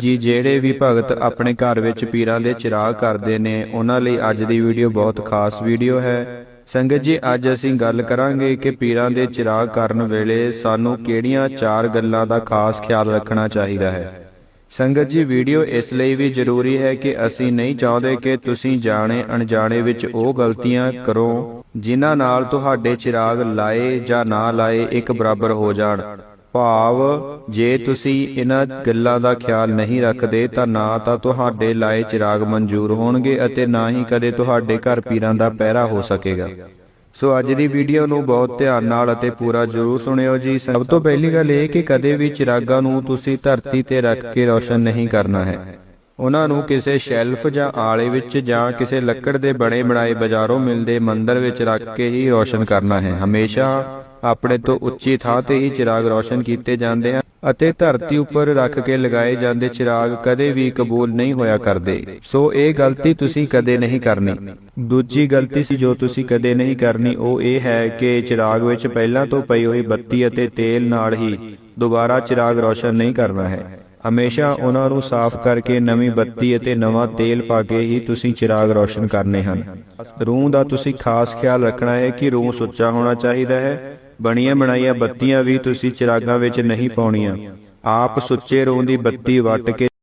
ਜੀ, ਜਿਹੜੇ ਵੀ ਭਗਤ ਆਪਣੇ ਘਰ ਵਿੱਚ ਪੀਰਾਂ ਦੇ ਚਿਰਾਗ ਕਰਦੇ ਨੇ, ਉਹਨਾਂ ਲਈ ਅੱਜ ਦੀ ਵੀਡੀਓ ਬਹੁਤ ਖਾਸ ਵੀਡੀਓ ਹੈ। ਸੰਗਤ ਜੀ, ਅੱਜ ਅਸੀਂ ਗੱਲ ਕਰਾਂਗੇ ਕਿ ਪੀਰਾਂ ਦੇ ਚਿਰਾਗ ਕਰਨ ਵੇਲੇ ਸਾਨੂੰ ਕਿਹੜੀਆਂ ਚਾਰ ਗੱਲਾਂ ਦਾ ਖਾਸ ਖਿਆਲ ਰੱਖਣਾ ਚਾਹੀਦਾ ਹੈ। ਸੰਗਤ ਜੀ, ਵੀਡੀਓ ਇਸ ਲਈ ਵੀ ਜ਼ਰੂਰੀ ਹੈ ਕਿ ਅਸੀਂ ਨਹੀਂ ਚਾਹੁੰਦੇ ਕਿ ਤੁਸੀਂ ਜਾਣੇ ਅਣਜਾਣੇ ਵਿੱਚ ਉਹ ਗਲਤੀਆਂ ਕਰੋ, ਜਿਨ੍ਹਾਂ ਨਾਲ ਤੁਹਾਡੇ ਚਿਰਾਗ ਲਾਏ ਜਾਂ ਨਾ ਲਾਏ ਇੱਕ ਬਰਾਬਰ ਹੋ ਜਾਣ। ਭਾਵ, ਜੇ ਤੁਸੀਂ ਇਹਨਾਂ ਗੱਲਾਂ ਦਾ ਖਿਆਲ ਨਹੀਂ ਰੱਖਦੇ ਤਾਂ ਨਾ ਤਾਂ ਤੁਹਾਡੇ ਲਾਏ ਚਿਰਾਗ ਮਨਜ਼ੂਰ ਹੋਣਗੇ ਅਤੇ ਨਾ ਹੀ ਕਦੇ ਤੁਹਾਡੇ ਘਰ ਪੀਰਾਂ ਦਾ ਪਹਿਰਾ ਹੋ ਸਕੇਗਾ। ਸੋ ਅੱਜ ਦੀ ਵੀਡੀਓ ਨੂੰ ਬਹੁਤ ਧਿਆਨ ਨਾਲ ਅਤੇ ਪੂਰਾ ਜ਼ਰੂਰ ਸੁਣਿਓ ਜੀ। ਸਭ ਤੋਂ ਪਹਿਲੀ ਗੱਲ ਇਹ ਕਿ ਕਦੇ ਵੀ ਚਿਰਾਗਾਂ ਨੂੰ ਤੁਸੀਂ ਧਰਤੀ ਤੇ ਰੱਖ ਕੇ ਰੌਸ਼ਨ ਨਹੀਂ ਕਰਨਾ ਹੈ। ਉਹਨਾਂ ਨੂੰ ਕਿਸੇ ਸ਼ੈਲਫ ਜਾਂ ਆਲੇ ਵਿੱਚ ਜਾਂ ਕਿਸੇ ਲੱਕੜ ਦੇ ਬਣੇ ਬਣਾਏ ਬਾਜ਼ਾਰੋਂ ਮਿਲਦੇ ਮੰਦਰ ਵਿੱਚ ਰੱਖ ਕੇ ਹੀ ਰੌਸ਼ਨ ਕਰਨਾ ਹੈ। ਹਮੇਸ਼ਾ ਆਪਣੇ ਤੋਂ ਉੱਚੀ ਥਾਂ ਤੇ ਹੀ ਚਿਰਾਗ ਰੌਸ਼ਨ ਕੀਤੇ ਜਾਂਦੇ ਹਨ ਅਤੇ ਧਰਤੀ ਉੱਪਰ ਰੱਖ ਕੇ ਲਗਾਏ ਜਾਂਦੇ ਚਿਰਾਗ ਕਦੇ ਵੀ ਕਬੂਲ ਨਹੀਂ ਹੋਇਆ ਕਰਦੇ। ਸੋ ਇਹ ਗਲਤੀ ਤੁਸੀਂ ਕਦੇ ਨਹੀਂ ਕਰਨੀ। ਦੂਜੀ ਗਲਤੀ ਸੀ ਜੋ ਤੁਸੀਂ ਕਦੇ ਨਹੀਂ ਕਰਨੀ, ਉਹ ਇਹ ਹੈ ਕਿ ਚਿਰਾਗ ਵਿੱਚ ਪਹਿਲਾਂ ਤੋਂ ਪਈ ਹੋਈ ਬੱਤੀ ਅਤੇ ਤੇਲ ਨਾਲ ਹੀ ਦੁਬਾਰਾ ਚਿਰਾਗ ਰੌਸ਼ਨ ਨਹੀਂ ਕਰਨਾ ਹੈ। ਹਮੇਸ਼ਾ ਉਹਨਾਂ ਨੂੰ ਸਾਫ਼ ਕਰਕੇ ਨਵੀਂ ਬੱਤੀ ਅਤੇ ਨਵਾਂ ਤੇਲ ਪਾ ਕੇ ਹੀ ਤੁਸੀਂ ਚਿਰਾਗ ਰੌਸ਼ਨ ਕਰਨੇ ਹਨ। ਰੂਹ ਦਾ ਤੁਸੀਂ ਖਾਸ ਖਿਆਲ ਰੱਖਣਾ ਹੈ ਕਿ ਰੂਹ ਸੁੱਚਾ ਹੋਣਾ ਚਾਹੀਦਾ ਹੈ ਬਣੀਆਂ ਬਣਾਈਆਂ ਬੱਤੀਆਂ ਵੀ ਤੁਸੀਂ ਚਿਰਾਗਾਂ ਵਿੱਚ ਨਹੀਂ ਪਾਉਣੀਆਂ। ਆਪ ਸੁੱਚੇ ਰੋਂ ਦੀ ਬੱਤੀ ਵੱਟ ਕੇ